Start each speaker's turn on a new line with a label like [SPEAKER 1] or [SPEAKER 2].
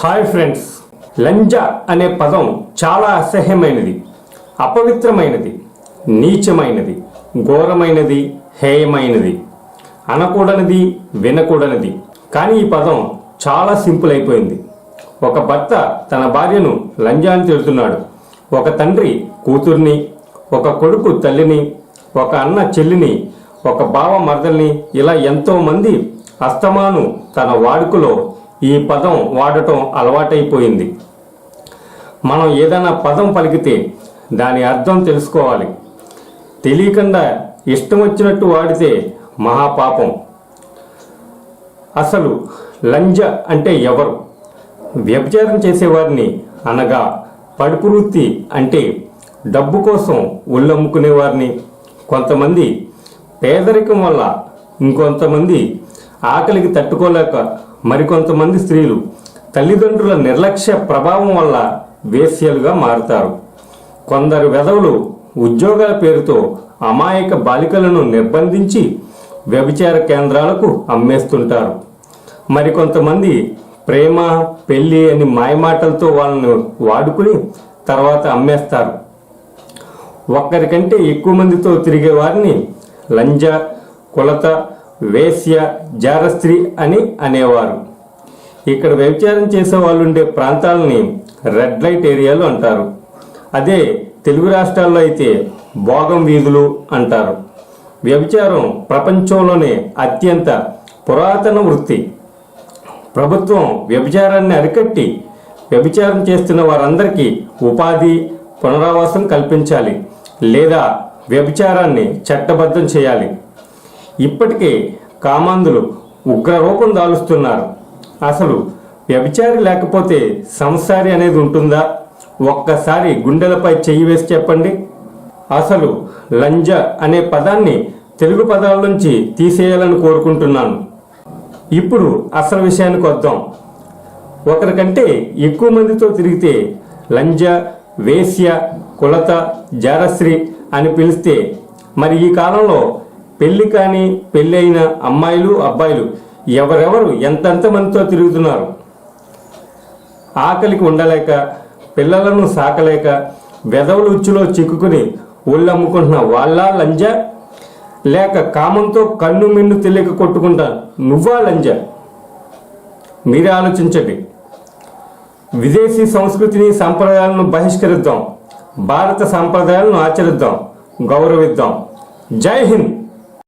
[SPEAKER 1] Hi friends లంజ అనే పదం చాలా అసహ్యమైనది అపవిత్రమైనది నీచమైనది ఘోరమైనది హేయమైనది. అనకూడనిది వినకూడనిది. కానీ ఈ పదం చాలా సింపుల్ అయిపోయింది. ఒక భర్త తన భార్యను లంజా అని తిడుతున్నాడు. ఒక తండ్రి కూతుర్ని ఒక కొడుకు తల్లిని ఒక అన్న చెల్లిని ఒక బావ మరదల్ని ఇలా ఎంతోమంది అస్తమాను తన వాడుకలో ఈ పదం వాడటం అలవాటైపోయింది. మనం ఏదైనా పదం పలికితే దాని అర్థం తెలుసుకోవాలి. తెలియకుండా ఇష్టం వచ్చినట్టు వాడితే మహాపాపం. అసలు లంజ అంటే ఎవరు? వ్యభిచారం చేసేవారిని అనగా పడుపు వృత్తి అంటే డబ్బు కోసం ఒళ్ళమ్ముకునేవారిని కొంతమంది పేదరికం వల్ల ఇంకొంతమంది ఆకలికి తట్టుకోలేక మరికొంతమంది స్త్రీలు తల్లిదండ్రుల నిర్లక్ష్య ప్రభావం వల్ల వేశ్యలుగా మారుతారు. కొందరు వెధవులు ఉద్యోగాల పేరుతో అమాయక బాలికలను నిర్బంధించి వ్యభిచార కేంద్రాలకు అమ్మేస్తుంటారు. మరికొంతమంది ప్రేమ పెళ్ళి అని మాయమాటలతో వాళ్ళను వాడుకుని తర్వాత అమ్మేస్తారు. ఒక్కరికంటే ఎక్కువ మందితో తిరిగే వారిని లంజ కులత వేశ్య జారస్త్రీ అని అనేవారు. ఇక్కడ వ్యభిచారం చేసే వాళ్ళు ఉండే ప్రాంతాలని రెడ్ లైట్ ఏరియాలు అంటారు. అదే తెలుగు రాష్ట్రాల్లో అయితే భోగం వీధులు అంటారు. వ్యభిచారం ప్రపంచంలోనే అత్యంత పురాతన వృత్తి. ప్రభుత్వం వ్యభిచారాన్ని అరికట్టి వ్యభిచారం చేస్తున్న వారందరికీ ఉపాధి పునరావాసం కల్పించాలి లేదా వ్యభిచారాన్ని చట్టబద్ధం చేయాలి. ఇప్పటికే కామాంధులు ఉగ్రరూపం దాలుస్తున్నారు. అసలు వ్యభిచారి లేకపోతే సంసారి అనేది ఉంటుందా? ఒక్కసారి గుండెలపై చెయ్యి వేసి చెప్పండి. అసలు లంజ అనే పదాన్ని తెలుగు పదాల నుంచి తీసేయాలని కోరుకుంటున్నాను. ఇప్పుడు అసలు విషయానికి వద్దాం. ఒకరికంటే ఎక్కువ మందితో తిరిగితే లంజ వేశ్య కులత జారశ్రీ అని పిలిస్తే మరి ఈ కాలంలో పెళ్ళి కాని పెళ్ళి అయిన అమ్మాయిలు అబ్బాయిలు ఎవరెవరు ఎంతెంత మందితో తిరుగుతున్నారు? ఆకలికి ఉండలేక పిల్లలను సాకలేక వెదవులు ఉచ్చులో చిక్కుకుని ఒళ్ళమ్ముకుంటున్న వాళ్ళ లంజ? లేక కామంతో కన్ను మిన్ను తెలియక కొట్టుకుంటా నువ్వా లంజ? మీరే ఆలోచించండి. విదేశీ సంస్కృతిని సంప్రదాయాలను బహిష్కరిద్దాం. భారత సంప్రదాయాలను ఆచరిద్దాం. గౌరవిద్దాం. జై హింద్!